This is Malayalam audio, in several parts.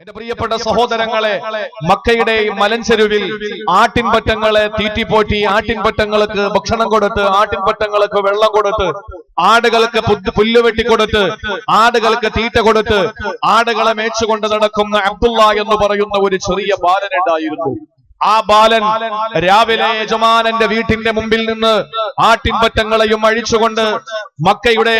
എന്റെ പ്രിയപ്പെട്ട സഹോദരങ്ങളെ മക്കയുടെ മലഞ്ചെരുവിൽ ആട്ടിൻപറ്റങ്ങളെ തീറ്റിപ്പോറ്റി ആട്ടിൻപറ്റങ്ങൾക്ക് ഭക്ഷണം കൊടുത്ത് ആട്ടിൻപറ്റങ്ങൾക്ക് വെള്ളം കൊടുത്ത് ആടുകൾക്ക് പുല്ല് വെട്ടിക്കൊടുത്ത് ആടുകൾക്ക് തീറ്റ കൊടുത്ത് ആടുകളെ മേച്ചുകൊണ്ട് നടക്കുന്ന അബ്ദുള്ള എന്ന് പറയുന്ന ഒരു ചെറിയ ബാലനുണ്ടായിരുന്നു ആ ബാലൻ രാവിലെ യജമാനന്റെ വീട്ടിന്റെ മുമ്പിൽ നിന്ന് ആട്ടിൻപറ്റങ്ങളെയും അഴിച്ചുകൊണ്ട് മക്കയുടെ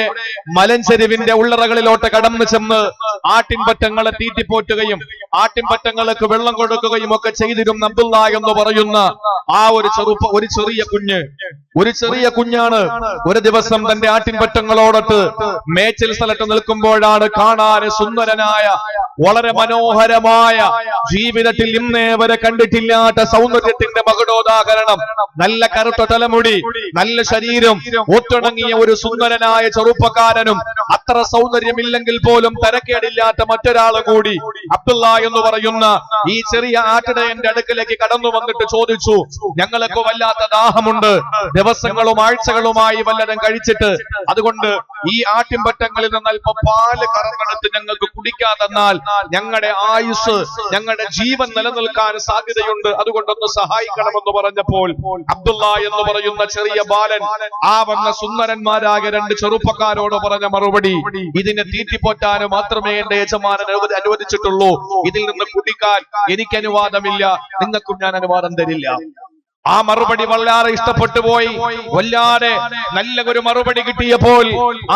മലഞ്ചെരുവിന്റെ ഉള്ളറകളിലോട്ട് കടന്നു ചെന്ന് ആട്ടിൻപറ്റങ്ങളെ തീറ്റിപ്പോറ്റുകയും ആട്ടിൻപറ്റങ്ങൾക്ക് വെള്ളം കൊടുക്കുകയും ഒക്കെ ചെയ്തിരുന്ന അബ്ദുള്ള എന്ന് പറയുന്ന ആ ഒരു ചെറുപ്പ ഒരു ചെറിയ കുഞ്ഞ് ഒരു ചെറിയ കുഞ്ഞാണ്. ഒരു ദിവസം തന്റെ ആട്ടിൻപറ്റങ്ങളോടൊത്ത് മേച്ചിൽ സ്ഥലത്ത് നിൽക്കുമ്പോഴാണ് കാണാൻ സുന്ദരനായ വളരെ മനോഹരമായ ജീവിതത്തിൽ ഇന്നേ വരെ കണ്ടിട്ടില്ലാത്ത സൗന്ദര്യത്തിന്റെ മകുടോദാഹരണം. നല്ല കറുത്ത തലമുടി നല്ല ശരീരം ഒത്തിണങ്ങിയ ഒരു സുന്ദരനായ ചെറുപ്പക്കാരനും. അത്ര സൗന്ദര്യമില്ലെങ്കിൽ പോലും തരക്കേടില്ലാത്ത മറ്റൊരാൾ കൂടി അബ്ദുള്ള എന്ന് പറയുന്ന ഈ ചെറിയ ആട്ടിടയന്റെ അടുക്കലേക്ക് കടന്നു വന്നിട്ട് ചോദിച്ചു ഞങ്ങൾക്ക് വല്ലാത്ത ദാഹമുണ്ട്. ദിവസങ്ങളും ആഴ്ചകളുമായി വല്ലതും കഴിച്ചിട്ട് അതുകൊണ്ട് ഈ ആട്ടിൻപറ്റങ്ങളിൽ നിന്ന് അല്പം പാൽ കറന്നെടുത്ത് ഞങ്ങൾക്ക് കുടിക്കാതെന്നാൽ ഞങ്ങളുടെ ആയുസ് ഞങ്ങളുടെ ജീവൻ നിലനിൽക്കാൻ സാധ്യതയുണ്ട് അതുകൊണ്ടൊന്ന് സഹായിക്കണമെന്ന് പറഞ്ഞപ്പോൾ അബ്ദുള്ള എന്ന് പറയുന്ന ചെറിയ ബാലൻ ആ വന്ന സുന്ദരന്മാരാകെ രണ്ട് ചെറുപ്പക്കാരോട് പറഞ്ഞ മറുപടി ഇതിനെ തീറ്റിപ്പോറ്റാൻ മാത്രമേ എന്റെ യജമാനൻ അനുവദിച്ചിട്ടുള്ളൂ. ഇതിൽ നിന്ന് കുടിക്കാൻ എനിക്ക് അനുവാദമില്ല. നിങ്ങൾക്കും ഞാൻ അനുവാദം തരില്ല. ആ മറുപടി വല്ലാതെ ഇഷ്ടപ്പെട്ടു പോയി. വല്ലാതെ നല്ല ഒരു മറുപടി കിട്ടിയപ്പോൾ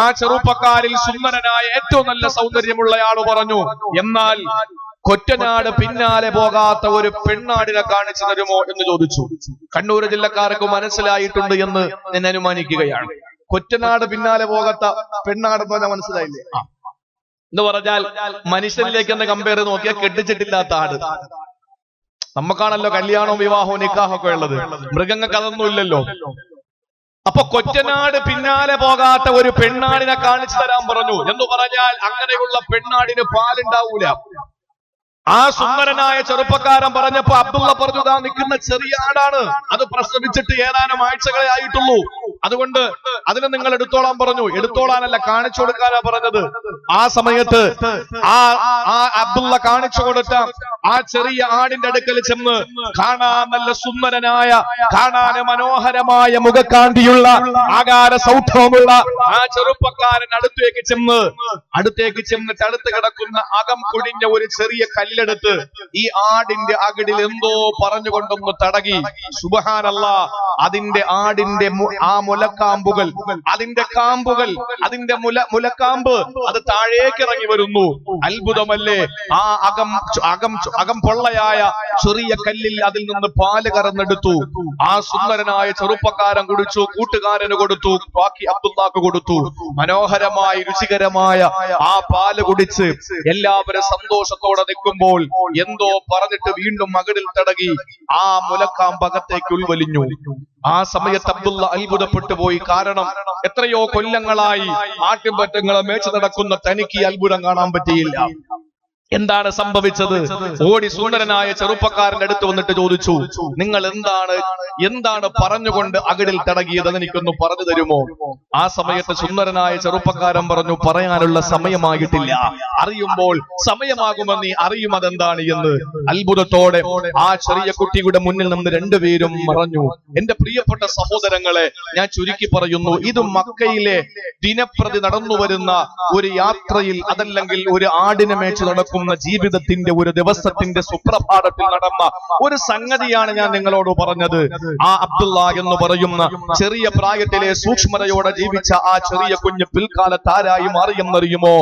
ആ ചെറുപ്പക്കാരിൽ സുന്ദരനായ ഏറ്റവും നല്ല സൗന്ദര്യമുള്ള ആൾ പറഞ്ഞു എന്നാൽ കൊറ്റനാട് പിന്നാലെ പോകാത്ത ഒരു പെണ്ണാടിനെ കാണിച്ചു തരുമോ എന്ന് ചോദിച്ചു. കണ്ണൂർ ജില്ലക്കാർക്ക് മനസ്സിലായിട്ടുണ്ട് എന്ന് ഞാൻ അനുമാനിക്കുകയാണ്. കൊറ്റനാട് പിന്നാലെ പോകാത്ത പെണ്ണാട് എന്ന് പറഞ്ഞാൽ മനസ്സിലായില്ലേ. എന്ന് പറഞ്ഞാൽ മനുഷ്യനിലേക്ക് എന്ന് കമ്പയർ നോക്കിയാൽ കെട്ടിച്ചിട്ടില്ലാത്ത ആട്. നമുക്കാണല്ലോ കല്യാണവും വിവാഹവും നിക്കാഹും ഒക്കെ ഉള്ളത്. മൃഗങ്ങൾക്ക് അതൊന്നും ഇല്ലല്ലോ അപ്പൊ കൊറ്റനാട് പിന്നാലെ പോകാത്ത ഒരു പെണ്ണാടിനെ കാണിച്ചു തരാൻ പറഞ്ഞു. എന്ന് പറഞ്ഞാൽ അങ്ങനെയുള്ള പെണ്ണാടിന് പാലുണ്ടാവൂല. ആ സുന്ദരനായ ചെറുപ്പക്കാരൻ പറഞ്ഞപ്പോ അബ്ദുള്ള പറഞ്ഞു താ നിൽക്കുന്ന ചെറിയ ആടാണ്. അത് പ്രസവിച്ചിട്ട് ഏതാനും ആഴ്ചകളെ ആയിട്ടുള്ളൂ. അതുകൊണ്ട് അതിന് നിങ്ങൾ എടുത്തോളാൻ പറഞ്ഞു. എടുത്തോളാനല്ല കാണിച്ചു കൊടുക്കാനാ പറഞ്ഞത്. ആ സമയത്ത് ആ ആ അബ്ദുള്ള കാണിച്ചു കൊടുത്ത ആ ചെറിയ ആടിന്റെ അടുക്കൽ ചെന്ന് കാണാൻ നല്ല സുന്ദരനായ കാണാൻ മനോഹരമായ മുഖക്കാന്തിയുള്ള ആകാര സൗഖ്യമുള്ള ആ ചെറുപ്പക്കാരൻ അടുത്തേക്ക് ചെന്ന് അടുത്തേക്ക് ചെന്നിട്ട് അടുത്ത് കിടക്കുന്ന അകം കുടിഞ്ഞ ഒരു ചെറിയ കല്ലെടുത്ത് ഈ ആടിന്റെ അകിടിൽ എന്തോ പറഞ്ഞുകൊണ്ടൊന്ന് തടകി. സുബഹാനല്ല അതിന്റെ ആടിന്റെ ആ മുലക്കാമ്പുകൾ അതിന്റെ കാമ്പുകൾ അതിന്റെ മുല മുലക്കാമ്പ് അത് താഴേക്ക് ഇറങ്ങി വരുന്നു. അത്ഭുതമല്ലേ? ആ അകം അകം അകം പൊള്ളയായ ചെറിയ കല്ലിൽ അതിൽ നിന്ന് പാൽ കറന്നെടുത്തു. ആ സുന്ദരനായ ചെറുപ്പക്കാരൻ കുടിച്ചു കൂട്ടുകാരന് കൊടുത്തു ബാക്കി അബ്ദുല്ലാക്ക് കൊടുത്തു. മനോഹരമായി രുചികരമായ ആ പാൽ കുടിച്ച് എല്ലാവരും സന്തോഷത്തോടെ നിൽക്കുമ്പോൾ എന്തോ പറഞ്ഞിട്ട് വീണ്ടും മകളിൽ തടകി ആ മുലക്കാമ്പകത്തേക്ക് ഉൾവലിഞ്ഞു. ആ സമയത്ത് അബ്ദുള്ള അത്ഭുതപ്പെട്ടു പോയി. കാരണം എത്രയോ കൊല്ലങ്ങളായി ആട്ടിൻപറ്റങ്ങളെ മേച്ചു നടക്കുന്ന തനിക്ക് അത്ഭുതം കാണാൻ പറ്റിയില്ല. എന്താണ് സംഭവിച്ചത്? ഓടി സുന്ദരനായ ചെറുപ്പക്കാരന്റെ അടുത്ത് വന്നിട്ട് ചോദിച്ചു നിങ്ങൾ എന്താണ് എന്താണ് പറഞ്ഞുകൊണ്ട് അകടിൽ തടകിയത്? എനിക്കൊന്ന് പറഞ്ഞു തരുമോ? ആ സമയത്ത് സുന്ദരനായ ചെറുപ്പക്കാരൻ പറഞ്ഞു പറയാനുള്ള സമയമായിട്ടില്ല. അറിയുമ്പോൾ സമയമാകുമെന്ന് നീ അറിയും അതെന്താണ് എന്ന്. അത്ഭുതത്തോടെ ആ ചെറിയ കുട്ടിയുടെ മുന്നിൽ നിന്ന് രണ്ടുപേരും മറഞ്ഞു. എന്റെ പ്രിയപ്പെട്ട സഹോദരങ്ങളെ ഞാൻ ചുരുക്കി പറയുന്നു ഇത് മക്കയിലെ ദിനപ്രതി നടന്നു വരുന്ന ഒരു യാത്രയിൽ അതല്ലെങ്കിൽ ഒരു ആടിനെ മേച്ച് നടക്കുന്ന ജീവിതത്തിന്റെ ഒരു ദിവസത്തിന്റെ സുപ്രഭാതത്തിൽ നടന്ന ഒരു സംഗതിയാണ് ഞാൻ നിങ്ങളോട് പറഞ്ഞത്. ആ അബ്ദുള്ള എന്ന് പറയുന്ന ചെറിയ പ്രായത്തിലെ സൂക്ഷ്മതയോടെ ജീവിച്ച ആ ചെറിയ കുഞ്ഞ് പിൽക്കാലത്ത് ആരായി മാറിയെന്നറിയുമോ?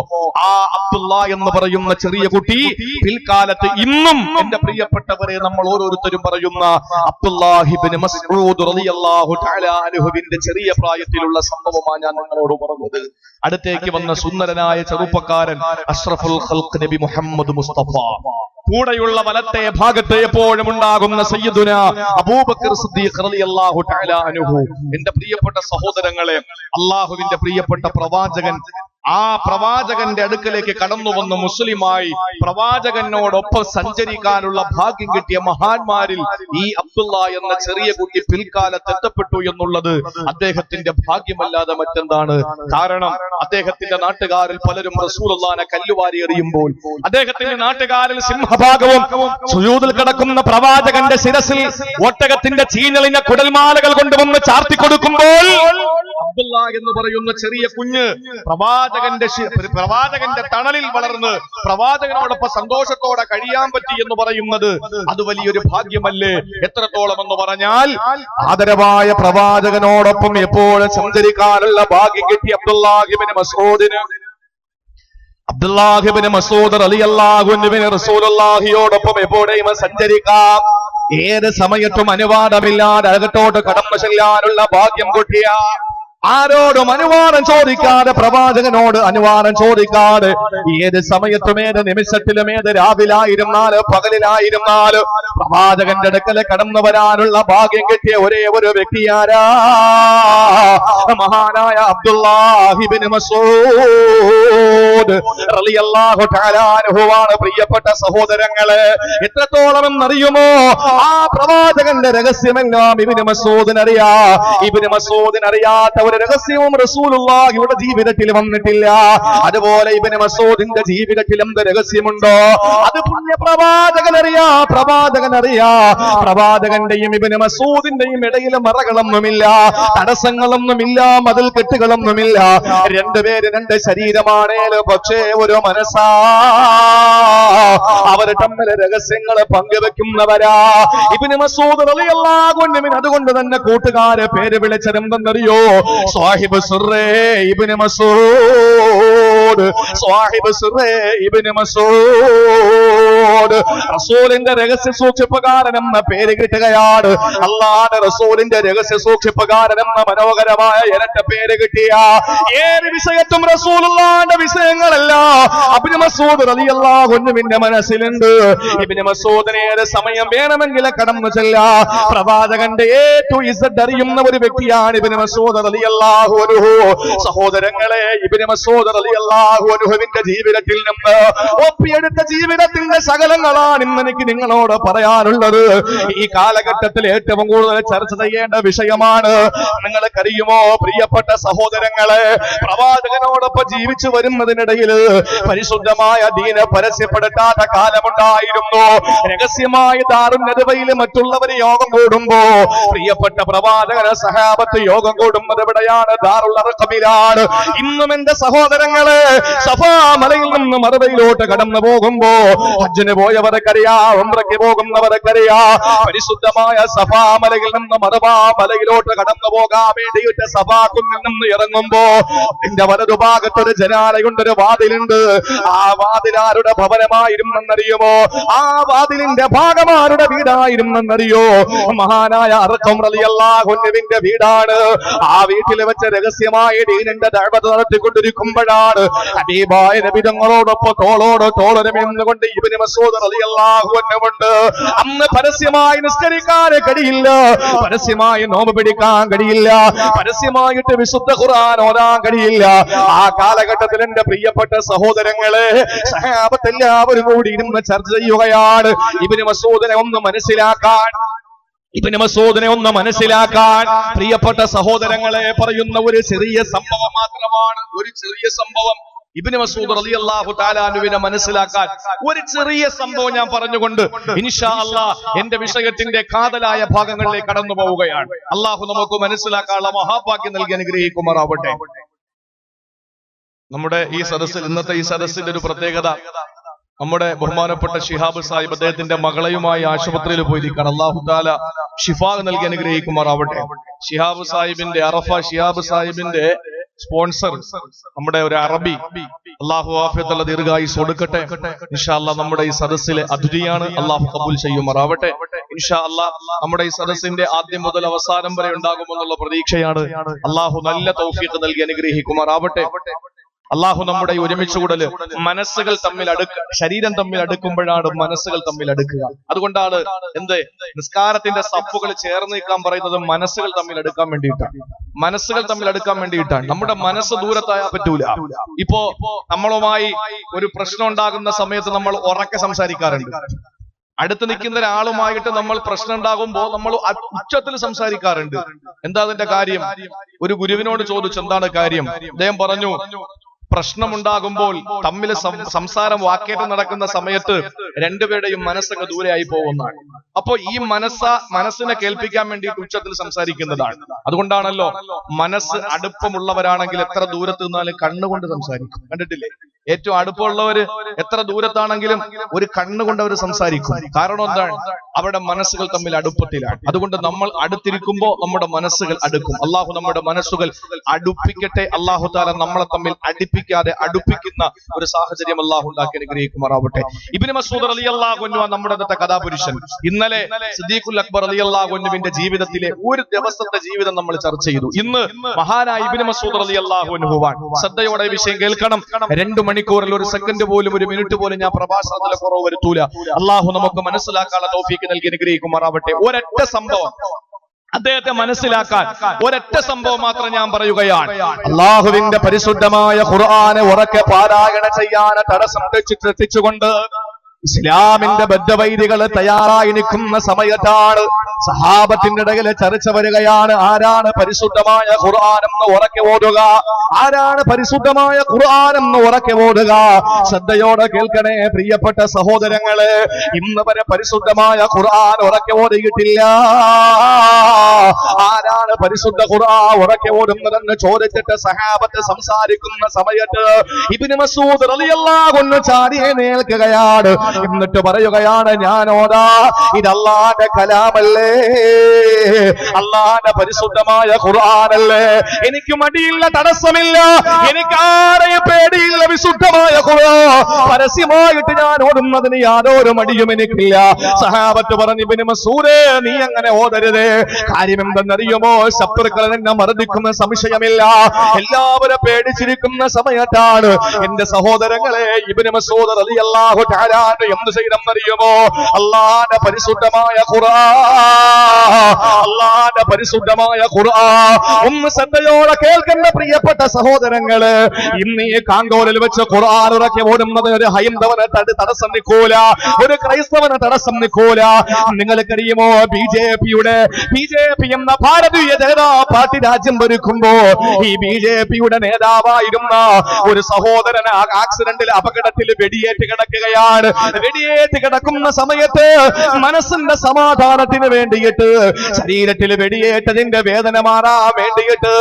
ആ അബ്ദുള്ള എന്ന് പറയുന്ന ചെറിയ കുട്ടി പിൽക്കാലത്ത് ഇന്നും എന്റെ പ്രിയപ്പെട്ടവരെ നമ്മൾ ഓരോരുത്തരും പറയുന്ന അബ്ദുല്ലാഹിബിന് റളിയല്ലാഹു തആല ചെറിയ പ്രായത്തിലുള്ള സംഭവമാണ് ഞാൻ നിങ്ങളോട് പറഞ്ഞത്. അടുത്തേക്ക് വന്ന സുന്ദരനായ ചെറുപ്പക്കാരൻ അഷ്റഫുൽ ഖൽഖ് നബി മുഹമ്മദ് മുസ്തഫ. കൂടെയുള്ള വലത്തെ ഭാഗത്ത് എപ്പോഴും ഉണ്ടാകുന്ന സയ്യിദുന അബൂബക്കർ സിദ്ദീഖ് റളിയല്ലാഹു തആല അൻഹു. എന്റെ പ്രിയപ്പെട്ട സഹോദരങ്ങളെ അള്ളാഹുവിന്റെ പ്രിയപ്പെട്ട പ്രവാചകൻ ആ പ്രവാചകന്റെ അടുക്കലേക്ക് കടന്നു വന്ന് മുസ്ലിമായി പ്രവാചകനോടൊപ്പം സഞ്ചരിക്കാനുള്ള ഭാഗ്യം കിട്ടിയ മഹാന്മാരിൽ ഈ അബ്ദുള്ള എന്ന ചെറിയ കുട്ടി പിൽക്കാലത്ത് എത്തപ്പെട്ടു എന്നുള്ളത് അദ്ദേഹത്തിന്റെ ഭാഗ്യമല്ലാതെ മറ്റെന്താണ്? കാരണം അദ്ദേഹത്തിന്റെ നാട്ടുകാരിൽ പലരും റസൂലുള്ളാനെ കല്ലുവാരി എറിയുമ്പോൾ അദ്ദേഹത്തിന്റെ നാട്ടുകാരിൽ സിംഹഭാഗവും സുജൂദിൽ കിടക്കുന്ന പ്രവാചകന്റെ ശിരസിൽ ഒട്ടകത്തിന്റെ ചീഞ്ഞളിഞ്ഞ കുടൽമാലകൾ കൊണ്ടുവന്ന് ചാർത്തി കൊടുക്കുമ്പോൾ അബ്ദുള്ള എന്ന് പറയുന്ന ചെറിയ കുഞ്ഞ് പ്രവാചകന്റെ പ്രവാചകന്റെ തണലിൽ വളർന്ന് പ്രവാചകനോടൊപ്പം സന്തോഷത്തോടെ കഴിയാൻ പറ്റി എന്ന് പറയുന്നത് അത് വലിയൊരു ഭാഗ്യമല്ലേ? എത്രത്തോളം എന്ന് പറഞ്ഞാൽ ആദരവായ പ്രവാചകനോടൊപ്പം എപ്പോഴും സഞ്ചരിക്കാനുള്ള ഭാഗ്യം കിട്ടി അബ്ദുല്ലാഹിബിന് മസൂദിന്. അബ്ദുല്ലാഹിബിന് മസൂദർ അലി അള്ളാഹുബിന് റസൂലുള്ളാഹിയോടൊപ്പം എപ്പോഴേയും സഞ്ചരിക്കാം. ഏത് സമയത്തും അനുവാദമില്ലാതെ അകത്തോട്ട് കടന്നു ചെല്ലാനുള്ള ഭാഗ്യം കിട്ടിയ ആരോടും അനുവാദം ചോദിക്കാതെ പ്രവാചകനോട് അനുവാദം ചോദിക്കാതെ ഏത് സമയത്തും ഏത് നിമിഷത്തിലും ഏത് രാവിലായിരുന്നാൽ പകലിലായിരുന്നാൽ പ്രവാചകന്റെ അടുക്കൽ കടന്നു വരാനുള്ള ഭാഗ്യം കിട്ടിയ ഒരേ ഒരു വ്യക്തിയാരാ മഹാനായ അൻഹുവാണ് പ്രിയപ്പെട്ട സഹോദരങ്ങൾ. എത്രത്തോളം എന്നറിയുമോ? ആ പ്രവാചകന്റെ രഹസ്യമെല്ലാം ഇബിന് മസൂദിനറിയാ. ഇബിന് മസൂദിനറിയാത്ത ഒരു രഹസ്യവും റസൂലുള്ളാഹിയുടെ ജീവിതത്തിൽ വന്നിട്ടില്ല. അതുപോലെ ഇബിന് മസൂദിന്റെ ജീവിതത്തിൽ എന്ത് രഹസ്യമുണ്ടോ? അത് പുണ്യ പ്രവാചകനറിയാ. പ്രവാചകനറിയാ പ്രവാചകന്റെയും ഇബിന് മസൂദിന്റെയും ഇടയിൽ മറകളൊന്നുമില്ല തടസ്സങ്ങളൊന്നുമില്ല മതിൽ കെട്ടുകളൊന്നുമില്ല. രണ്ടുപേര് രണ്ട് ശരീരമാണേലും പക്ഷേ ഒരു മനസ്സാ. അവർ തമ്മിൽ രഹസ്യങ്ങൾ പങ്കുവെക്കുന്നവരാ. ഇബിന് മസൂദ് അതുകൊണ്ട് തന്നെ കൂട്ടുകാരെ പേര് വിളിച്ചതെന്തെന്നറിയോ? സ്വാഹിബ് സുറേ ഇബിന് മസൂദ്. സ്വാഹിബ് സുറേ ഇബിന് മസൂദ്. റസൂലിന്റെ രഹസ്യ സൂക്ഷിപ്പുകാരൻ എന്ന പേര് കിട്ടുകയാണ്. അള്ളാന്റെ റസൂലിന്റെ രഹസ്യ സൂക്ഷിപ്പുകാരൻ എന്ന മനോഹരമായ ഇരട്ട പേര് കിട്ടിയ ഏത് വിഷയത്തും റസൂലുള്ളാന്റെ വിഷയങ്ങളല്ല. അബിന് മസൂദ് റളിയല്ലാഹുവിന്റെ മനസ്സിലുണ്ട്. ഇബിന് മസൂദിനെ സമയം വേണമെങ്കിൽ കടന്നു ചെല്ല. പ്രവാചകന്റെ ഏറ്റവും ഇസഡ് അറിയുന്ന ഒരു വ്യക്തിയാണ് ഇബിന് മസൂദ് റളിയല്ലാഹു അൻഹു. സഹോദരങ്ങളെ ഇബ്നു റളിയല്ലാഹു അൻഹുവിന്റെ ജീവിതത്തിൽ നിന്ന് ഒപ്പിയെടുത്ത ജീവിതത്തിന്റെ ശകലങ്ങളാണ് ഇന്ന് എനിക്ക് നിങ്ങളോട് പറയാനുള്ളത്. ഈ കാലഘട്ടത്തിൽ ഏറ്റവും കൂടുതൽ ചർച്ച ചെയ്യേണ്ട വിഷയമാണ് നിങ്ങൾക്കറിയുമോ പ്രിയപ്പെട്ട സഹോദരങ്ങളെ? പ്രവാചകനോടൊപ്പം ജീവിച്ചു വരുന്നതിനിടയിൽ പരിശുദ്ധമായ ദീന പരസ്യപ്പെടുത്താത്ത കാലമുണ്ടായിരുന്നു. രഹസ്യമായി ദാറുന്നതുവയിൽ മറ്റുള്ളവർ യോഗം കൂടുമ്പോ പ്രിയപ്പെട്ട പ്രവാചകന സഹാബത്ത് യോഗം കൂടുന്നത് എവിടെയാണ് ദാറുള്ളറക്കമിലാണ് ഇന്നും എന്റെ സഹോദരങ്ങളെ സഫാമലയിൽ നിന്ന് മറുപടിയിലോട്ട് കടന്നു പോകുമ്പോ ഹജ്ജിന് പോയവർക്കറിയാ ഉംറയ്ക്ക് കരയാ പരിശുദ്ധമായ സഫാമലയിൽ നിന്ന് മറുപാ മലയിലോട്ട് കടന്നു പോകാൻ വേണ്ടിയിട്ട് സഫാക്കുന്നിൽ നിന്ന് ഇറങ്ങുമ്പോ എന്റെ വലതുഭാഗത്ത് ഒരു ജനാലയുണ്ട് ഒരു വാതിലുണ്ട്. ആ വാതിലാരുടെ ഭവനമായിരുന്നെന്നറിയുമോ? ആ വാതിലിന്റെ ഭാഗമാരുടെ വീടായിരുന്നെന്നറിയോ? മഹാനായ അർഖം റളിയല്ലാഹു അൻഹുവിന്റെ വീടാണ്. ആ വീട്ടിൽ വെച്ച് രഹസ്യമായ ദീനിന്റെ ദഅവത്ത് നടത്തിക്കൊണ്ടിരിക്കുമ്പോഴാണ് ഹബീബായ നബിതങ്ങളോടൊപ്പം തോളോട് തോളരമെന്നുകൊണ്ട് ഇബ്നു മസൂദ് റളിയല്ലാഹു അൻഹുണ്ട് അന്ന് പരസ്യമായി നിസ്കരിക്കാൻ കഴിയില്ല. പരസ്യമായി നോമ്പ് പിടിക്കാൻ കഴിയില്ല. പരസ്യമായിട്ട് വിശുദ്ധ ഖുർആൻ ഓതാൻ കഴിയില്ല. ആ കാലഘട്ടത്തിൽ എന്റെ പ്രിയപ്പെട്ട സഹോദരങ്ങളെ സഹാബത്തെല്ലാവരും കൂടി ഇരുന്ന് ചർച്ച ചെയ്യുകയാണ്. ഇബ്നു മസൂദിനെ ഒന്ന് മനസ്സിലാക്കാൻ ഇബ്നു മസൂദിനെ ഒന്ന് മനസ്സിലാക്കാൻ പ്രിയപ്പെട്ട സഹോദരങ്ങളെ പറയുന്ന ഒരു ചെറിയ സംഭവം മാത്രമാണ്. ഒരു ചെറിയ സംഭവം ഇബിന് മസൂദ് റളിയല്ലാഹു താലാനുവിനെ മനസ്സിലാക്കാൻ ഒരു ചെറിയ സംഭവം ഞാൻ പറഞ്ഞുകൊണ്ട് ഇൻഷാ അള്ളാ എന്റെ വിഷയത്തിന്റെ കാതലായ ഭാഗങ്ങളിലേക്ക് കടന്നു പോവുകയാണ്. അള്ളാഹു നമുക്ക് മനസ്സിലാക്കാനുള്ള മഹാഭാഗ്യം നൽകി അനുഗ്രഹിക്കുമാറാവട്ടെ. നമ്മുടെ ഈ സദസ്സിൽ ഇന്നത്തെ ഈ സദസ്സിന്റെ ഒരു പ്രത്യേകത നമ്മുടെ ബഹുമാനപ്പെട്ട ഷിഹാബ് സാഹിബ് അദ്ദേഹത്തിന്റെ മകളെയുമായി ആശുപത്രിയിൽ പോയിരിക്കുകയാണ്. അള്ളാഹു താല ഷിഫാ നൽകി അനുഗ്രഹിക്കുമാറാവട്ടെ. ഷിഹാബ് സാഹിബിന്റെ അറഫ ഷിഹാബ് സാഹിബിന്റെ സ്പോൺസർ നമ്മുടെ ഒരു അറബി. അള്ളാഹു ആഫിയത്തുള്ള ദീർഘായുസ് കൊടുക്കട്ടെ. ഇൻഷാ അല്ലാ നമ്മുടെ ഈ സദസ്സിലെ അതിഥിയാണ് അള്ളാഹു കബൂൽ ചെയ്യുമാറാവട്ടെ. ഇൻഷാ അല്ലാ നമ്മുടെ ഈ സദസ്സിന്റെ ആദ്യം മുതൽ അവസാനം വരെ ഉണ്ടാകുമെന്നുള്ള പ്രതീക്ഷയാണ്. അള്ളാഹു നല്ല തൗഫീഖ് നൽകി അനുഗ്രഹിക്കുമാറാവട്ടെ. അള്ളാഹു നമ്മുടെ ഈ ഒരുമിച്ച് കൂടൽ മനസ്സുകൾ തമ്മിൽ അടുക്ക ശരീരം തമ്മിൽ അടുക്കുമ്പോഴാണ് മനസ്സുകൾ തമ്മിൽ അടുക്കുക. അതുകൊണ്ടാണ് എന്ത്? നിസ്കാരത്തിന്റെ സപ്പുകൾ ചേർന്ന് നിൽക്കാൻ പറയുന്നത് മനസ്സുകൾ തമ്മിൽ അടുക്കാൻ വേണ്ടിയിട്ടാണ്. മനസ്സുകൾ തമ്മിൽ അടുക്കാൻ വേണ്ടിയിട്ടാണ്. നമ്മുടെ മനസ്സ് ദൂരത്തായാൽ പറ്റൂല. ഇപ്പോ നമ്മളുമായി ഒരു പ്രശ്നം ഉണ്ടാകുന്ന സമയത്ത് നമ്മൾ ഉറക്കെ സംസാരിക്കാറുണ്ട്. അടുത്ത് നിൽക്കുന്ന ഒരാളുമായിട്ട് നമ്മൾ പ്രശ്നം ഉണ്ടാകുമ്പോൾ നമ്മൾ ഉച്ചത്തിൽ സംസാരിക്കാറുണ്ട്. എന്താ അതിന്റെ കാര്യം? ഒരു ഗുരുവിനോട് ചോദിച്ചു എന്താണ് കാര്യം? അദ്ദേഹം പറഞ്ഞു പ്രശ്നമുണ്ടാകുമ്പോൾ തമ്മിൽ സംസാരം വാക്കേറ്റം നടക്കുന്ന സമയത്ത് രണ്ടുപേരുടെയും മനസ്സൊക്കെ ദൂരെയായി പോകുന്നതാണ്. അപ്പൊ ഈ മനസ്സ മനസ്സിനെ കേൾപ്പിക്കാൻ വേണ്ടി ഉച്ചത്തിൽ സംസാരിക്കുന്നതാണ്. അതുകൊണ്ടാണല്ലോ മനസ്സ് അടുപ്പമുള്ളവരാണെങ്കിൽ എത്ര ദൂരത്ത് നിന്നാലും കണ്ണുകൊണ്ട് സംസാരിക്കും. കണ്ടിട്ടില്ലേ? ഏറ്റവും അടുപ്പമുള്ളവര് എത്ര ദൂരത്താണെങ്കിലും ഒരു കണ്ണുകൊണ്ട് അവർ സംസാരിക്കും. കാരണം എന്താണ്? അവരുടെ മനസ്സുകൾ തമ്മിൽ അടുപ്പത്തിലാണ്. അതുകൊണ്ട് നമ്മൾ അടുത്തിരിക്കുമ്പോൾ നമ്മുടെ മനസ്സുകൾ അടുക്കും. അള്ളാഹു നമ്മുടെ മനസ്സുകൾ അടുപ്പിക്കട്ടെ. അള്ളാഹു താല നമ്മളെ തമ്മിൽ അടുപ്പിക്കാതെ അടുപ്പിക്കുന്ന ഒരു സാഹചര്യം അള്ളാഹു ഉണ്ടാക്കി അനുഗ്രഹിക്കുമാറാവട്ടെ. ഇബിന് മസൂദ് അലി അള്ളാഹുന്നു നമ്മുടെ അന്നത്തെ കഥാപുരുഷൻ. ഇന്നലെ സിദ്ദീഖുൽ അക്ബർ അലി അള്ളാഹുനുവിന്റെ ജീവിതത്തിലെ ഒരു ദിവസത്തെ ജീവിതം നമ്മൾ ചർച്ച ചെയ്തു. ഇന്ന് മഹാനായ ഇബിന് മസൂദ് അലി അള്ളാഹുനുവാൻ ശ്രദ്ധയോടെ വിഷയം കേൾക്കണം. രണ്ടു മണിക്കൂറിൽ ഒരു സെക്കൻഡ് പോലും ഒരു മിനിറ്റ് പോലും ഞാൻ പ്രഭാഷണത്തിൽ കുറവ് വരുത്തൂല. അള്ളാഹു നമുക്ക് മനസ്സിലാക്കാനുള്ള തോഫീക്ക് നൽകി അനുഗ്രഹിക്കുമാറാവട്ടെ. ഒരൊറ്റ സംഭവം. അദ്ദേഹത്തെ മനസ്സിലാക്കാൻ ഒരൊറ്റ സംഭവം മാത്രം ഞാൻ പറയുകയാണ്. അള്ളാഹുവിന്റെ പരിശുദ്ധമായ ഖുർആാനെ ഉറക്കെ പാരായണ ചെയ്യാൻ തടസ്സം എത്തിച്ചുകൊണ്ട് ഇസ്ലാമിന്റെ ബദ്ധവൈദികൾ തയ്യാറായി നിൽക്കുന്ന സമയത്താണ് സഹാബത്തിന്റെ ഇടയിൽ ചർച്ച വരികയാണ്. ആരാണ് പരിശുദ്ധമായ ഖുർആാനെന്ന് ഉറക്കെ ഓടുക ആരാണ് പരിശുദ്ധമായ ഖുർആാനെന്ന് ഉറക്കെ ഓടുക ശ്രദ്ധയോടെ കേൾക്കണേ പ്രിയപ്പെട്ട സഹോദരങ്ങൾ. ഇന്ന് വരെ പരിശുദ്ധമായ ഖുർആൻ ഉറക്കെ ഓടിയിട്ടില്ല ആരാണ് പരിശുദ്ധ ഖുർആൻ ഉറക്കെ ഓടുന്നതെന്ന് ചോദിച്ചിട്ട് സഹാബത്ത് സംസാരിക്കുന്ന സമയത്ത് ഇബ്നു മസൂദ് റളിയല്ലാഹു അൻഹു ചാടിയെ നിൽക്കുകയാണ്. എന്നിട്ട് പറയുകയാണ് ഞാൻ ഓതാ ഇത് അള്ളാന്റെ കലാമല്ലേ? അല്ലാന്റെ പരിശുദ്ധമായ ഖുർആാനല്ലേ? എനിക്ക് മടിയില്ല തടസ്സമില്ല. എനിക്ക് ആരെയും പേടിയില്ല വിശുദ്ധമായ ഖുർആൻ പരസ്യമായിട്ട് ഞാൻ ഓടുന്നതിന് യാതൊരു മടിയും എനിക്കില്ല. സഹാബത്ത് പറഞ്ഞു ഇബ്നു മസൂദേ നീ അങ്ങനെ ഓതരുത് കാര്യം എന്തെന്നറിയുമോ ശത്രുക്കൾ നിന്നെ മർദ്ദിക്കുന്ന സംശയമില്ല. എല്ലാവരും പേടിച്ചിരിക്കുന്ന സമയത്താണ് എന്റെ സഹോദരങ്ങളെ ഇബ്നു മസൂദ് റളിയല്ലാഹു തആല എന്ത് ചെയ്തെന്നറിയുമോ അള്ളാന്റെ പരിശുദ്ധമായ ഖുർആൻ അള്ളാന്റെ പരിശുദ്ധമായ ഖുർആൻ ഒന്ന് ശ്രദ്ധയോടെ കേൾക്കുന്ന പ്രിയപ്പെട്ട സഹോദരങ്ങൾ ഇന്ന് ഈ കാങ്കോലിൽ വെച്ച് ഖുർആൻ ഇറക്കി ഓടുന്നത് ഒരു ഹൈന്ദവനെ തട- തടസ്സം നിൽക്കൂല ഒരു ക്രൈസ്തവനെ തടസ്സം നിൽക്കൂല. നിങ്ങൾക്കറിയുമോ ബി ജെ പിയുടെ ബി ജെ പി എന്ന ഭാരതീയ ജനതാ പാർട്ടി രാജ്യം ഭരിക്കുമ്പോ ഈ ബി ജെ പിയുടെ നേതാവായിരുന്ന ഒരു സഹോദരൻ ആക്സിഡന്റിൽ അപകടത്തിൽ വെടിയേറ്റ് കിടക്കുകയാണ്. വെടിയേറ്റ് കിടക്കുന്ന സമയത്ത് മനസ്സിന്റെ സമാധാനത്തിന് വേണ്ടിയിട്ട് ശരീരത്തിൽ വെടിയേറ്റതിന്റെ വേദന മാറാൻ വേണ്ടിയിട്ട്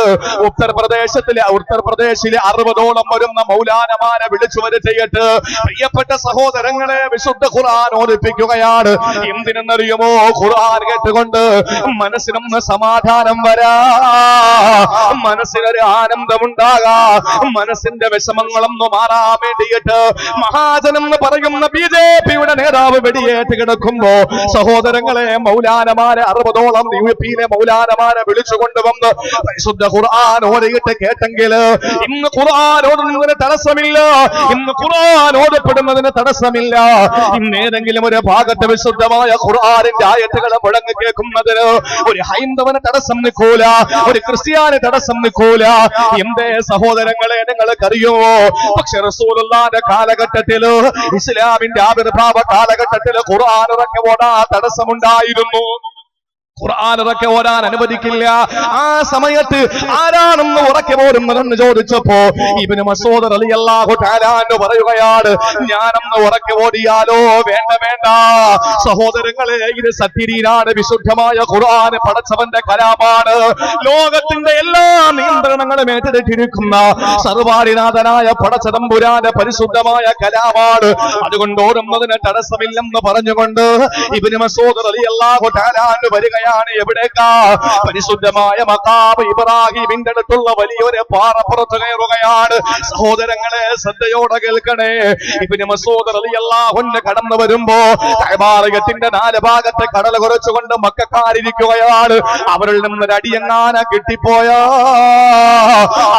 ഉത്തർപ്രദേശത്തിലെ ഉത്തർപ്രദേശിലെ അറുപതോളം വരുന്ന മൗലാനമാരെ വിളിച്ചു വരുത്തിയിട്ട് പ്രിയപ്പെട്ട സഹോദരങ്ങളെ വിശുദ്ധ ഖുർആൻ ഓർപ്പിക്കുകയാണ് എന്തിനെന്നറിയുമോ? ഖുർആൻ കേട്ടുകൊണ്ട് മനസ്സിനൊന്ന് സമാധാനം വരാ. മനസ്സിനൊരു ആനന്ദമുണ്ടാകാ. മനസ്സിന്റെ വിഷമങ്ങളൊന്ന് മാറാൻ വേണ്ടിയിട്ട് മഹാജനം എന്ന് പറയുന്ന ബി ജെ നേതാവ് വെടിയേറ്റ് കിടക്കുമ്പോ സഹോദരങ്ങളെ മൗലാനമാരെ അറുപതോളം യു പിയിലെ മൗലാനമാരെ വിളിച്ചു കൊണ്ടുവന്ന് പരിശുദ്ധ ഖുർആൻ ഓടിയിട്ട് കേട്ടെങ്കിൽ ഇന്ന് ഖുർആൻ ഓടുന്നതിന് തടസ്സമില്ല. ഇന്ന് ഖുർആൻ ഓടപ്പെടുന്നതിന് തടസ്സമില്ല. ഇന്ന് ഏതെങ്കിലും ഒരു ഭാഗത്ത് വിശുദ്ധമായ ഖുർആനിന്റെ ആയത്തുകൾ മുഴങ്ങി കേൾക്കുന്നതിന് ഒരു ഹൈന്ദവന് തടസ്സം നിൽക്കൂല ഒരു ക്രിസ്ത്യാനി തടസ്സം നിൽക്കൂല. എന്റെ സഹോദരങ്ങളെ നിങ്ങൾക്കറിയുമോ? പക്ഷെ റസൂലുള്ളാന്റെ കാലഘട്ടത്തിൽ ഇസ്ലാമിന്റെ ആവിർഭാവ കാലഘട്ടത്തിൽ ഖുർആൻ ഓടാ തടസ്സമുണ്ടായിരുന്നു. ഖുർആൻ ഓരാൻ അനുവദിക്കില്ല. ആ സമയത്ത് ആരാണെന്ന് ഉറക്കെ പോരുന്നതെന്ന് ചോദിച്ചപ്പോ ഇവന് മസൂദ് റളിയല്ലാഹു തആല എന്ന് പറയുകയാണ് ഞാനെന്ന് ഉറക്കെ ഓടിയാലോ? വേണ്ട വേണ്ട. സഹോദരങ്ങളെ ഇത് സത്യരീനാണ് വിശുദ്ധമായ ഖുർആൻ പടച്ചവന്റെ കലാമാണ്. ലോകത്തിന്റെ എല്ലാ നിയന്ത്രണങ്ങളും ഏറ്റെടുത്തിരിക്കുന്ന സർവാരിനാഥനായ പടച്ചതമ്പുരാന്റെ പരിശുദ്ധമായ കലാമാണ്. അതുകൊണ്ട് ഓടുന്നതിന് തടസ്സമില്ലെന്ന് പറഞ്ഞുകൊണ്ട് ഇവന് മസൂദ് റളിയല്ലാഹു തആല എന്ന് വരികയാണ് ഓടുകയാണ് എവിടേക്കാ? പരിശുദ്ധമായ മക്കാബ് ഇബ്രാഹിമിന്റെ അടുത്തുള്ള വലിയൊരു പാറപ്പുറത്ത് കയറുകയാണ്. സഹോദരങ്ങളെ ശ്രദ്ധയോടെ കേൾക്കണേ. ഇബിന് മസൂദ് റളിയല്ലാഹുവിന് കടന്നു വരുമ്പോ കൈമാറികത്തിന്റെ നാല് ഭാഗത്തെ കടൽ കുറച്ചുകൊണ്ട് മക്കാരിരിക്കുകയാണ് അവരിൽ നിന്ന് അടിയങ്ങാന കിട്ടിപ്പോയാ.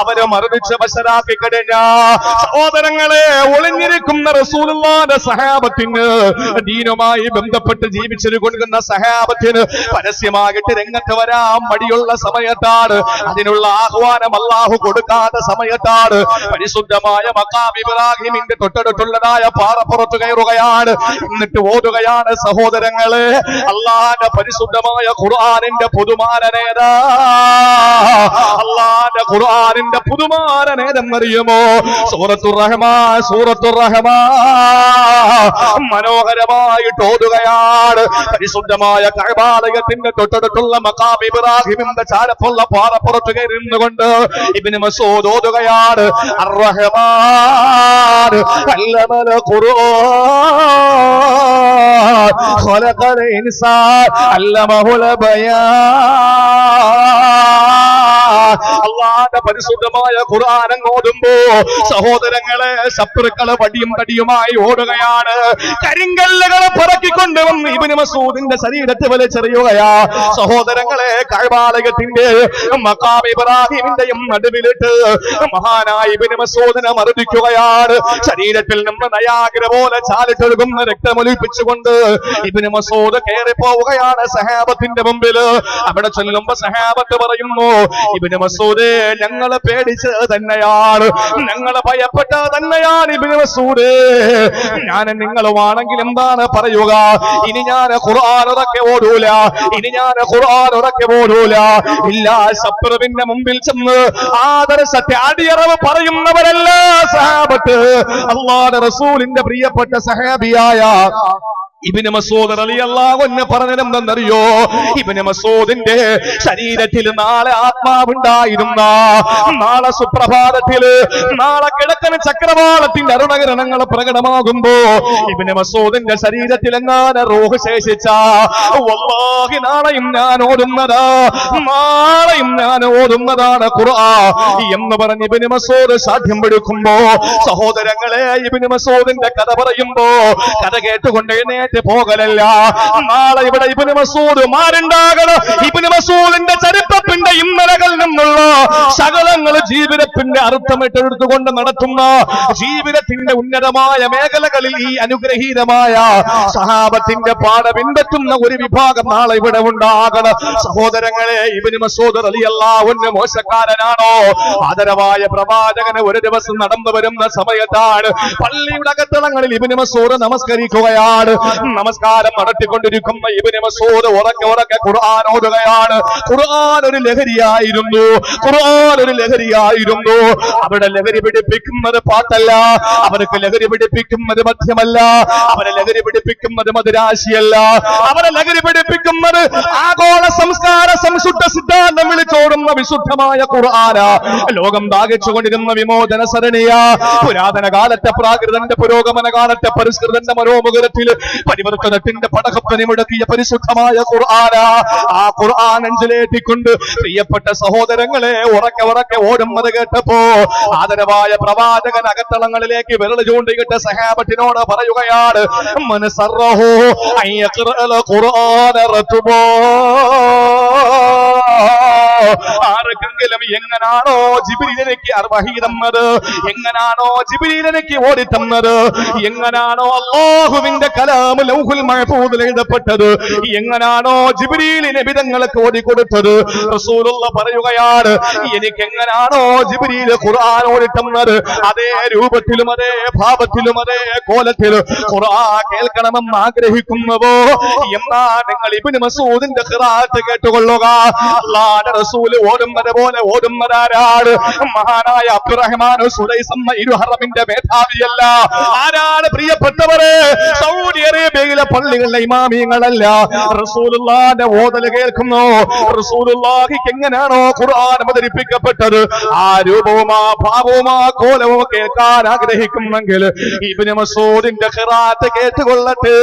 അവരെ മറുതിച്ച് വശരാക്കി കഴിഞ്ഞ. സഹോദരങ്ങളെ ഒളിഞ്ഞിരിക്കുന്ന റസൂലുള്ളാന്റെ സഹാബത്തിന് ദീനുമായി ബന്ധപ്പെട്ട് ജീവിച്ചു കൊടുക്കുന്ന സഹാബത്തിന് പരസ്യമായിട്ട് രംഗത്ത് വരാൻ മടിയുള്ള സമയത്താണ്. അതിനുള്ള ആഹ്വാനം അള്ളാഹു കൊടുക്കാത്ത സമയത്താണ്. പരിശുദ്ധമായ മക്കാം ഇബ്രാഹിമിന്റെ തൊട്ടടുത്തുള്ളതായ പാറപ്പുറത്ത് കയറുകയാണ്. എന്നിട്ട് ഓടുകയാണ് സഹോദരങ്ങളെ അള്ളാന്റെ പരിശുദ്ധമായ ഖുർആാനിന്റെ പുതുമാനനേതാ? അള്ളാന്റെ ഖുർആാനിന്റെ പുതുമാനനേതെന്നറിയുമോ സൂറത്തുർ റഹ്മാൻ സൂറത്തുർ റഹ്മാൻ. മനോഹരമായിട്ട് ഓതുകയാണ്. പരിശുദ്ധമായ കഴബാലയത്തിന്റെ തൊട്ടടുത്തുള്ള മക്കാം ഇബ്രാഹിമിന്റെ ചാരപ്പുള്ള പാറപ്പുറത്ത് കയറി കൊണ്ട് ഇബിന് മസൂദ് ഓതുകയാണ് അർറഹമാൻ അല്ലമൽ ഖുർആൻ അള്ളാന്റെ പരിശുദ്ധമായ ഖുർആൻ ഓടുമ്പോ സഹോദരങ്ങളെ ശത്രുക്കൾ വടിയും തടിയുമായി ഓടുകയാണ്. കരിങ്കല്ലുകളെ പറക്കിക്കൊണ്ട് ഇബിന് മസൂദിന്റെ ശരീരത്തെ വലിച്ചെറിയുകയാ. സഹോദരങ്ങളെ കഴബാലയത്തിന്റെ മക്കാം ഇബ്രാഹിമിന്റെയും നടുവിലിട്ട് മഹാനായ ഇബിന് മസൂദിനെ മർദ്ദിക്കുകയാണ്. ശരീരത്തിൽ നിന്ന് നയാഗ്ര പോലെ ചാലിട്ടൊഴുകുന്ന രക്തമൊലിപ്പിച്ചുകൊണ്ട് ഇബിന് മസൂദ് കയറി പോവുകയാണ് സഹാബത്തിന്റെ മുമ്പിൽ. അവിടെ ചെല്ലുമ്പോ സഹാബത്ത് പറയുന്നു ഇബിന് മസൂദ് ഞങ്ങളെ പേടിച്ചത് തന്നെയാണ്. ഞങ്ങളെ ഭയപ്പെട്ട തന്നെയാണ് ഇബിന് മസൂദ്. ഞാൻ നിങ്ങളുമാണെങ്കിൽ എന്താണ് പറയുക? ഇനി ഞാൻ ഖുർആൻ ഉറക്കെ ഓടൂല. ഇനി ഞാൻ ഖുർആൻ ഉറക്കെ ഓടൂല. ഇല്ല ശത്രുവിന്റെ മുമ്പിൽ ചെന്ന് ആദർശത്തെ അടിയറവ് പറയുന്നവരല്ല സഹാബത്ത്? അള്ളാടെ റസൂലിന്റെ പ്രിയപ്പെട്ട സഹാബിയായ ഇബിന് മസൂദ് ശരീരത്തിൽ നാളെ ആത്മാവുണ്ടായിരുന്ന. നാളെ സുപ്രഭാതത്തിൽ നാളെ കിഴക്കൻ ചക്രവാളത്തിന്റെ അരുണകിരണങ്ങൾ പ്രകടമാകുമ്പോ ഇബിന് മസൂദിന്റെ ശരീരത്തിൽ എങ്ങാനെ റോഹ് ശേഷിച്ച വല്ലാഹി നാളെയും ഞാൻ ഓടുന്നതാ നാളെയും ഞാൻ ഓടുന്നതാണ് ഖുർആ എന്ന് പറഞ്ഞ് ഇബിന് മസൂദ് സാധ്യം പിടിക്കുമ്പോ സഹോദരങ്ങളെ ഇബിന് മസൂദിന്റെ കഥ പറയുമ്പോ കഥ കേട്ടുകൊണ്ട് പോകലല്ല. നാളെ ഇവിടെ ഇബിന് മസൂദ് മാരുണ്ടാകണം ഇബിന് മസൂദിന്റെ ചരിത്രത്തിന്റെ ഇന്നലകളിൽ നിന്നുള്ള സകലങ്ങൾ ജീവിതത്തിന്റെ അർത്ഥമിട്ടെടുത്തുകൊണ്ട് നടത്തുന്ന ജീവിതത്തിന്റെ ഉന്നതമായ മേഖലകളിൽ ഈ അനുഗ്രഹീതമായ സഹാബത്തിന്റെ പാഠ പിൻപറ്റുന്ന ഒരു വിഭാഗം നാളെ ഇവിടെ ഉണ്ടാകണം. സഹോദരങ്ങളെ ഇബിന് മസൂദ് അലിയല്ലാവുന്ന മോശക്കാരനാണോ? ആദരവായ പ്രവാചകന് ഒരു ദിവസം നടന്നു വരുന്ന സമയത്താണ് പള്ളിയുടെ അകത്തളങ്ങളിൽ ഇബിന് മസൂദ് നമസ്കരിക്കുകയാണ്. നമസ്കാരം നടത്തിക്കൊണ്ടിരിക്കുന്ന ഇബിന് മസൂദ് ഉറക്കെ ഉറക്കെ ഖുർആൻ ഓതുകയാണ്. ഖുർആൻ ഒരു ലഹരിയായിരുന്നു. ഖുർആൻ ഒരു ലഹരിയായിരുന്നു. അവിടെ ലഹരി പിടിപ്പിക്കുന്നത് പാട്ടല്ല. അവർക്ക് ലഹരി പിടിപ്പിക്കുന്നത് മദ്യമല്ല. അവരെ ലഹരി പിടിപ്പിക്കുന്നത് മധുരാശിയല്ല അവരെ ലഹരി പിടിപ്പിക്കുന്നത് ആഗോള സംസ്കാര സംശുദ്ധ സിദ്ധാന്തം വിളിച്ചോടുന്ന വിശുദ്ധമായ ഖുർആന. ലോകം ദാഹിച്ചുകൊണ്ടിരുന്ന വിമോചന സരണിയ. പുരാതന കാലത്തെ പ്രാകൃതന്റെ പുരോഗമന കാലത്തെ പരിഷ്കൃതന്റെ മനോമുഖരത്തിൽ പരിവർത്തനത്തിന്റെ പടകപ്പനെ മുടക്കിയ പരിശുദ്ധമായ ഖുർആന. ആ ഖുർആൻ അഞ്ചിലേറ്റിക്കൊണ്ട് പ്രിയപ്പെട്ട സഹോദരങ്ങളെ ഉറക്കെ ഉറക്കെ ഓടുന്നത് കേട്ടപ്പോ ആദരവായ പ്രവാചകൻ അകത്തളങ്ങളിലേക്ക് വിരൽ ചൂണ്ടിയിട്ട് സഹാബത്തിനോട് പറയുകയാണ് മനസ്സറഹോ ഖുർആന ആർക്കെങ്കിലും എങ്ങനാണോ ജിബിരിലേക്ക് വഹി തന്നത്? എങ്ങനാണോ ജിബിരിലേക്ക് ഓടി തന്നത് എങ്ങനാണോ അള്ളാഹുവിന്റെ കലാമ് ലൗഹുൽ മഹഫൂദിൽ എഴുതപ്പെട്ടത്. എങ്ങനാണോ ജിബിരിയിൽ നബിതങ്ങൾക്ക് ഓടി കൊടുത്തത് റസൂലുള്ള പറയുകയാണ് എനിക്ക് എങ്ങനാണോ ജിബ്രീൽ ഖുർആൻ ഓടി തന്നത് അതേ രൂപത്തിലും അതേ ഭാവത്തിലും അതേ കോലത്തിലും ഖുർആൻ കേൾക്കണമെന്ന് ആഗ്രഹിക്കുന്നുവോ? എന്നാ നിങ്ങൾ ഇബ്നു മസൂദിന്റെ ഖിറാഅത്ത് കേട്ടുകൊള്ളുക. അല്ലാഹുവിന്റെ റസൂൽ ഓടുന്നത് പോലെ ഓടുന്നതാരാണ് മഹാനായ അബ്ദുറഹ്മാൻ സുലൈസമ്മ ഇരുഹറമിന്റെ മേധാവിയല്ല. ആരാണ് പ്രിയപ്പെട്ടവരെ? സൗദി അറേബ്യയിലെ പള്ളികളിലെ ഇമാമിയങ്ങളല്ല. റസൂലുള്ളാന്റെ ഓതൽ കേൾക്കുന്നു. റസൂലുള്ളാഹിക്ക് എങ്ങനെയാണോ ഖുർആൻ അവതരിപ്പിക്കപ്പെട്ടത്? ആ രൂപവും ആ ഭാവവും ആ കോലവും കേൾക്കാൻ ആഗ്രഹിക്കുന്നെങ്കിൽ ഇബ്നു മസൂദിന്റെ ഖിറാത്ത് കേട്ടുകൊള്ളട്ടെ.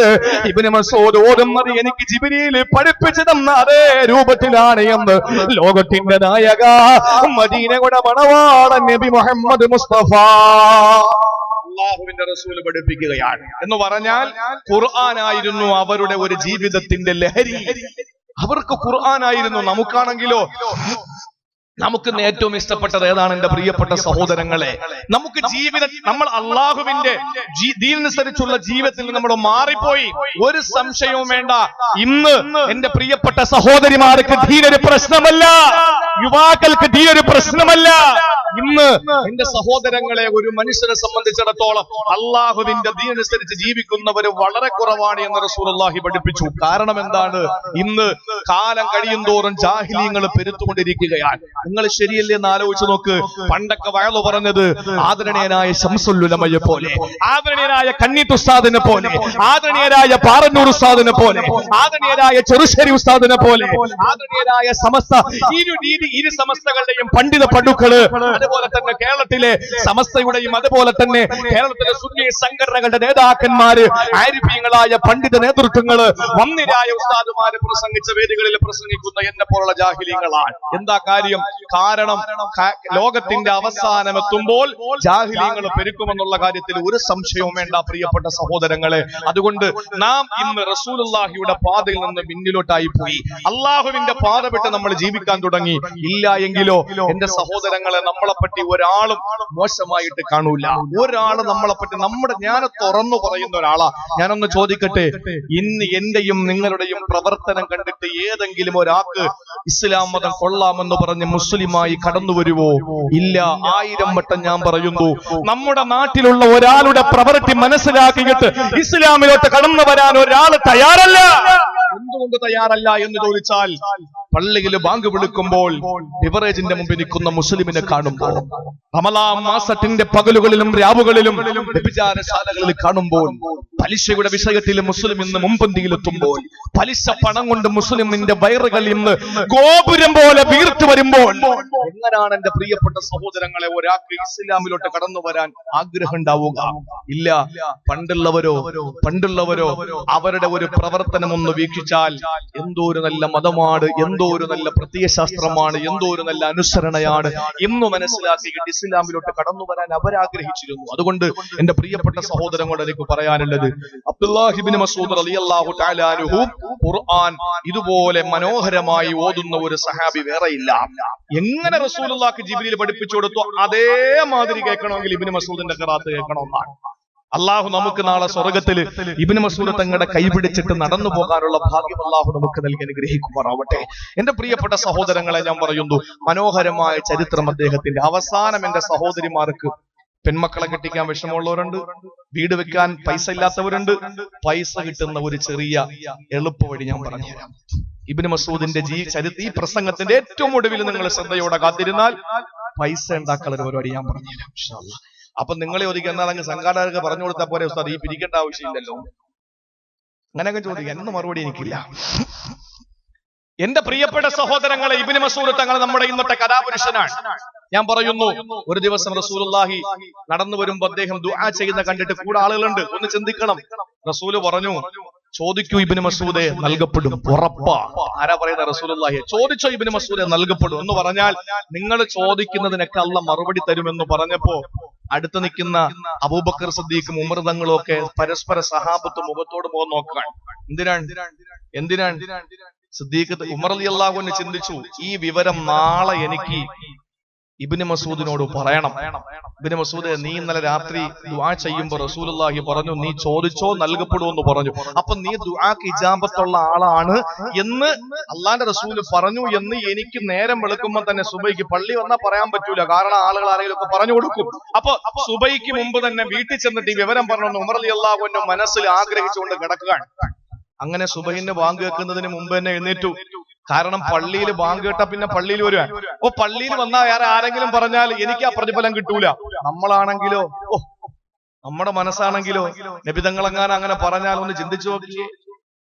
ഇബ്നു മസൂദ് ഓതുന്നത് എനിക്ക് ജിബ്രീൽ പഠിപ്പിച്ചു തന്ന അതേ രൂപത്തിലാണ് എന്ന് ലോകത്തിന്റെ നായക മദീനയുടെ മണവാളൻ നബി മുഹമ്മദ് മുസ്തഫ. അള്ളാഹുവിന്റെ റസൂൽ പഠിപ്പിക്കുകയാണ്. എന്ന് പറഞ്ഞാൽ ഖുർആനായിരുന്നു അവരുടെ ഒരു ജീവിതത്തിന്റെ ലഹരി. അവർക്ക് ഖുർആനായിരുന്നു. നമുക്കാണെങ്കിലോ നമുക്ക് ഏറ്റവും ഇഷ്ടപ്പെട്ടത് ഏതാണ് എന്റെ പ്രിയപ്പെട്ട സഹോദരങ്ങളെ? നമുക്ക് ജീവിത നമ്മൾ അള്ളാഹുവിന്റെ ദീനനുസരിച്ചുള്ള ജീവിതത്തിൽ നമ്മൾ മാറിപ്പോയി. ഒരു സംശയവും വേണ്ട. ഇന്ന് എന്റെ പ്രിയപ്പെട്ട സഹോദരിമാർക്ക് ധീരൊരു പ്രശ്നമല്ല. യുവാക്കൾക്ക് ധീരൊരു പ്രശ്നമല്ല. ഇന്ന് എന്റെ സഹോദരങ്ങളെ ഒരു മനുഷ്യനെ സംബന്ധിച്ചിടത്തോളം അള്ളാഹുവിന്റെ ദീനനുസരിച്ച് ജീവിക്കുന്നവർ വളരെ കുറവാണ് എന്ന് റസൂലുള്ളാഹി പഠിപ്പിച്ചു. കാരണം എന്താണ്? ഇന്ന് കാലം കഴിയും തോറും ജാഹിലീങ്ങൾ പെരുത്തുകൊണ്ടിരിക്കുകയാണ്. നിങ്ങൾ ശരിയല്ലേ എന്ന് ആലോചിച്ച് നോക്ക്. പണ്ടൊക്കെ വയലു പറഞ്ഞത് ആദരണീയനായ ശംസുല്ലുലമയെ പോലെ ആദരണീയനായ കണ്ണീത്ത് ഉസ്താദിനെ പോലെ ആദരണീയരായ പാറന്നൂർ ഉസ്താദിനെ പോലെ ആദരണീയരായ ചെറുശ്ശേരി ഉസ്താദിനെ പോലെ ആദരണീയരായ സമസ്ത ഇരു രീതി ഇരു സമസ്തകളുടെയും പണ്ഡിത പടുക്കൾ അതുപോലെ തന്നെ കേരളത്തിലെ സമസ്തയുടെയും അതുപോലെ തന്നെ കേരളത്തിലെ സുന്നി സംഘടനകളുടെ നേതാക്കന്മാര് ആരിഫ്യങ്ങളായ പണ്ഡിത നേതൃത്വങ്ങൾ വന്നിരായ ഉസ്താദുമാര് പ്രസംഗിച്ച വേദികളിൽ പ്രസംഗിക്കുന്ന എന്നെ പോലുള്ള ജാഹിലീങ്ങളാണ്. എന്താ കാര്യം? കാരണം ലോകത്തിന്റെ അവസാനം എത്തുമ്പോൾ ജാഹിലിയങ്ങൾ പെരുക്കുമെന്നുള്ള കാര്യത്തിൽ ഒരു സംശയവും വേണ്ട പ്രിയപ്പെട്ട സഹോദരങ്ങളെ. അതുകൊണ്ട് നാം ഇന്ന് റസൂലുള്ളാഹിയുടെ പാതയിൽ നിന്ന് പിന്നിലോട്ടായി പോയി. അള്ളാഹുവിന്റെ പാത വിട്ട് നമ്മൾ ജീവിക്കാൻ തുടങ്ങി. ഇല്ല എങ്കിലോ എന്റെ സഹോദരങ്ങളെ നമ്മളെപ്പറ്റി ഒരാളും മോശമായിട്ട് കാണൂല. നമ്മളെ നമ്മളെപ്പറ്റി നമ്മുടെ ഞാൻ തുറന്നു പറയുന്ന ഒരാളാ. ഞാനൊന്ന് ചോദിക്കട്ടെ? ഇന്ന് എന്റെയും നിങ്ങളുടെയും പ്രവർത്തനം കണ്ടിട്ട് ഏതെങ്കിലും ഒരാൾക്ക് ഇസ്ലാം മതം കൊള്ളാമെന്ന് പറഞ്ഞ് മുസ്ലിമായി കടന്നു വരുവോ? ഇല്ല ആയിരം വട്ടം ഞാൻ പറയുന്നു നമ്മുടെ നാട്ടിലുള്ള ഒരാളുടെ പ്രവൃത്തി മനസ്സിലാക്കിയിട്ട് ഇസ്ലാമിലോട്ട് കടന്നു വരാൻ ഒരാൾ തയ്യാറല്ല. എന്തുകൊണ്ട് തയ്യാറല്ല എന്ന് ചോദിച്ചാൽ പള്ളിയിൽ ബാങ്ക് വിളിക്കുമ്പോൾ ബിവറേജിന്റെ മുമ്പിൽ നിൽക്കുന്ന മുസ്ലിമിനെ കാണുമ്പോൾ റമലാം മാസത്തിന്റെ പകലുകളിലും രാവുകളിലും വ്യഭിചാരശാലകളിൽ കാണുമ്പോൾ പലിശയുടെ വിഷയത്തിൽ മുസ്ലിം ഇന്ന് മുമ്പന്തിയിലെത്തുമ്പോൾ പലിശ പണം കൊണ്ട് മുസ്ലിമിന്റെ വയറുകൾ ഇന്ന് ഗോപുരം പോലെ വീർത്തു വരുമ്പോൾ എങ്ങനെയാണ് എന്റെ പ്രിയപ്പെട്ട സഹോദരങ്ങളെ ഒരാൾക്ക് ഇസ്ലാമിലോട്ട് കടന്നു വരാൻ ആഗ്രഹം ഉണ്ടാവുക? ഇല്ല. പണ്ടുള്ളവരോ പണ്ടുള്ളവരോ അവരുടെ ഒരു പ്രവർത്തനം ഒന്ന് വീക്ഷിച്ചാൽ എന്തോ ഒരു നല്ല മതമാണ് എന്തോ ഒരു നല്ല പ്രത്യയശാസ്ത്രമാണ് എന്തോ ഒരു നല്ല അനുസരണയാണ് എന്ന് മനസ്സിലാക്കിയിട്ട് ഇസ്ലാമിലോട്ട് കടന്നു വരാൻ അവരാഗ്രഹിച്ചിരുന്നു. അതുകൊണ്ട് എന്റെ പ്രിയപ്പെട്ട സഹോദരങ്ങളോട് എനിക്ക് പറയാനുള്ളത് അബ്ദുല്ലാഹിബിൻ മസൂദ് റളിയല്ലാഹു തആല ഖുർആൻ ഇതുപോലെ മനോഹരമായി ഓതുന്ന ഒരു സഹാബി വേറെയില്ല. എങ്ങനെ റസൂലുള്ളാഹിക്ക് ജിബ്രീൽ പഠിപ്പിച്ചു കൊടുത്തു അതേമാതിരി കേൾക്കണമെങ്കിൽ ഇബിന് മസൂദിന്റെ കറാത്ത് കേൾക്കണമെന്നാണ്. അള്ളാഹു നമുക്ക് നാളെ സ്വർഗത്തിൽ ഇബിന് മസൂദ് തങ്ങളുടെ കൈപിടിച്ചിട്ട് നടന്നു പോകാനുള്ള ഭാഗ്യം അള്ളാഹു നമുക്ക് നൽകി അനുഗ്രഹിക്കുമാറാവട്ടെ എന്റെ പ്രിയപ്പെട്ട സഹോദരങ്ങളെ ഞാൻ പറയുന്നു മനോഹരമായ ചരിത്രം അദ്ദേഹത്തിന്റെ അവസാനം എന്റെ സഹോദരിമാർക്ക് പെൺമക്കളെ കെട്ടിക്കാൻ വിഷമമുള്ളവരുണ്ട് വീട് വെക്കാൻ പൈസ ഇല്ലാത്തവരുണ്ട് പൈസ കിട്ടുന്ന ഒരു ചെറിയ എളുപ്പ വഴി ഞാൻ പറഞ്ഞുതരാം ഇബിന് മസൂദിന്റെ ജീ ചരിത്ര ഈ പ്രസംഗത്തിന്റെ ഏറ്റവും ഒടുവിൽ നിങ്ങൾ ശ്രദ്ധയോടെ കാത്തിരുന്നാൽ പൈസ ഉണ്ടാക്കാനുള്ള ഒരു പരിപാടി ഞാൻ പറഞ്ഞുതരാം. അപ്പൊ നിങ്ങളെ ഒതുക്കി എന്നാൽ അങ്ങ് സംഘാടകർക്ക് പറഞ്ഞു കൊടുത്താൽ പോരെ ഉസ്താദ് ഈ പിരിക്കേണ്ട ആവശ്യമില്ലല്ലോ. അങ്ങനെയൊക്കെ ചോദിക്കാം എന്ന മറുപടി എനിക്കില്ല. എന്റെ പ്രിയപ്പെട്ട സഹോദരങ്ങളെ ഇബിന് മസൂദ് തങ്ങൾ നമ്മുടെ ഇന്നത്തെ കഥാപുരുഷനാണ്. ഞാൻ പറയുന്നു ഒരു ദിവസം റസൂലുള്ളാഹി നടന്നു വരുമ്പോ അദ്ദേഹം ദുആ ചെയ്യുന്ന കണ്ടിട്ട് കൂടെ ആളുകളുണ്ട്. ഒന്ന് ചിന്തിക്കണം. റസൂൽ പറഞ്ഞു ചോദിക്കൂ ഇബിന് മസൂദെ നൽകപ്പെടും. ഉറപ്പാ. ആരാ പറയുന്ന റസൂലുള്ളാഹി? ചോദിച്ചോ ഇബിന് മസൂദെ നൽകപ്പെടും എന്ന് പറഞ്ഞാൽ നിങ്ങൾ ചോദിക്കുന്നതിനൊക്കെ അല്ല മറുപടി തരുമെന്ന് പറഞ്ഞപ്പോ അടുത്ത് നിൽക്കുന്ന അബൂബക്കർ സദ്ദീഖും ഉമർ തങ്ങളും ഒക്കെ പരസ്പര സഹാബത്ത് മുഖത്തോട് മുഖം നോക്കാൻ. എന്തിനാണ്? എന്തിനാണ്? സിദ്ദീഖ് ഉമർ അലി അള്ളാഹുവിനെ ചിന്തിച്ചു ഈ വിവരം നാളെ എനിക്ക് ഇബിന് മസൂദിനോട് പറയണം. ഇബിന് മസൂദ് നീ ഇന്നലെ രാത്രി ദുആ ചെയ്യുമ്പോൾ റസൂലുള്ളാഹി പറഞ്ഞു നീ ചോദിച്ചോ നൽകപ്പെടുമെന്ന് പറഞ്ഞു. അപ്പൊ നീ ദുആക്ക് ഇജാബത്തുള്ള ആളാണ് എന്ന് അള്ളാന്റെ റസൂൽ പറഞ്ഞു എന്ന് എനിക്ക് നേരം വെളുക്കുമ്പോൾ തന്നെ സുബൈക്ക് പള്ളി വന്നാൽ പറയാൻ പറ്റൂല. കാരണം ആളുകൾ ആരെങ്കിലും ഒക്കെ പറഞ്ഞു കൊടുക്കും. അപ്പൊ സുബൈക്ക് മുമ്പ് തന്നെ വീട്ടിൽ ചെന്നിട്ട് ഈ വിവരം പറഞ്ഞു ഉമർ അലി അള്ളാഹുവിന്റെ മനസ്സിൽ ആഗ്രഹിച്ചുകൊണ്ട് കിടക്കുകയാണ്. അങ്ങനെ സുബഹിന്റെ വാങ്ക് കേൾക്കുന്നതിന് മുമ്പ് തന്നെ എഴുന്നേറ്റു. കാരണം പള്ളിയിൽ ബാങ്ക് കേട്ട പിന്നെ പള്ളിയിൽ വരുവാൻ. ഓ പള്ളിയിൽ വന്നാൽ വേറെ ആരെങ്കിലും പറഞ്ഞാൽ എനിക്ക് ആ പ്രതിഫലം കിട്ടൂല. നമ്മളാണെങ്കിലോ ഓ നമ്മുടെ മനസ്സാണെങ്കിലോ നബിതങ്ങളെങ്ങാനും അങ്ങനെ പറഞ്ഞാൽ ഒന്ന് ചിന്തിച്ചു നോക്കിയേ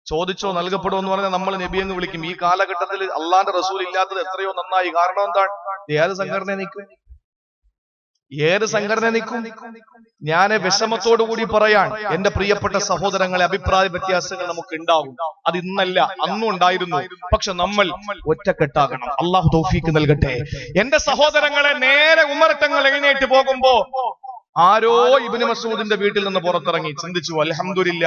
ചോദിച്ചോ നൽകപ്പെടുമോ എന്ന് പറഞ്ഞാൽ നമ്മൾ നബി എന്ന് വിളിക്കും. ഈ കാലഘട്ടത്തിൽ അള്ളാന്റെ റസൂൽ ഇല്ലാത്തത് എത്രയോ നന്നായി. കാരണം എന്താണ്? ഏത് സംഘടന നിൽക്കും? ഏത് സംഘടന നിൽക്കും? ഞാൻ വിഷമത്തോടു കൂടി പറയാൻ എന്റെ പ്രിയപ്പെട്ട സഹോദരങ്ങളെ അഭിപ്രായ വ്യത്യാസങ്ങൾ നമുക്ക് ഉണ്ടാവും. അത് ഇന്നല്ല അന്നും ഉണ്ടായിരുന്നു. പക്ഷെ നമ്മൾ ഒറ്റക്കെട്ടാകണം. അള്ളാഹു തൗഫീക്ക് നൽകട്ടെ. എന്റെ സഹോദരങ്ങളെ നേരെ ഉമ്മറത്തങ്ങൾ എഴുന്നേറ്റ് പോകുമ്പോ ആരോ ഇബിന് മസൂദിന്റെ വീട്ടിൽ നിന്ന് പുറത്തിറങ്ങി. ചിന്തിച്ചു അലഹമില്ല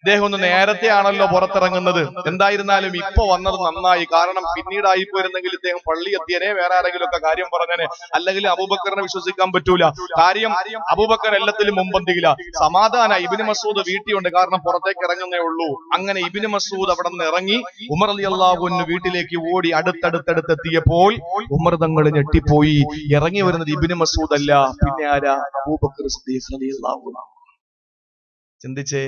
അദ്ദേഹം ഒന്ന് നേരത്തെ ആണല്ലോ പുറത്തിറങ്ങുന്നത്. എന്തായിരുന്നാലും ഇപ്പൊ വന്നത് നന്നായി. കാരണം പിന്നീടായി പോയിരുന്നെങ്കിൽ ഇദ്ദേഹം പള്ളി എത്തിയനെ വേറെ ആരെങ്കിലും ഒക്കെ കാര്യം പറഞ്ഞനെ. അല്ലെങ്കിൽ അബൂബക്കറിനെ വിശ്വസിക്കാൻ പറ്റൂല. കാര്യം അബൂബക്കർ എല്ലാത്തിലും മുമ്പന്തിയില്ല സമാധാന ഇബിന് മസൂദ് വീട്ടിയുണ്ട് കാരണം പുറത്തേക്ക് ഇറങ്ങുന്നേ ഉള്ളൂ. അങ്ങനെ ഇബിന് മസൂദ് അവിടെ നിന്ന് ഇറങ്ങി ഉമർ അലി അള്ളാഹുവിന് വീട്ടിലേക്ക് ഓടി അടുത്തടുത്തടുത്തെത്തിയപ്പോൾ ഉമർ തങ്ങൾ ഞെട്ടിപ്പോയി. ഇറങ്ങി വരുന്നത് ഇബിന് മസൂദ് അല്ല പിന്നെ ആരാ? അബൂബക്കർ സിദ്ദീഖ് റളിയല്ലാഹു ചിന്തിച്ചേ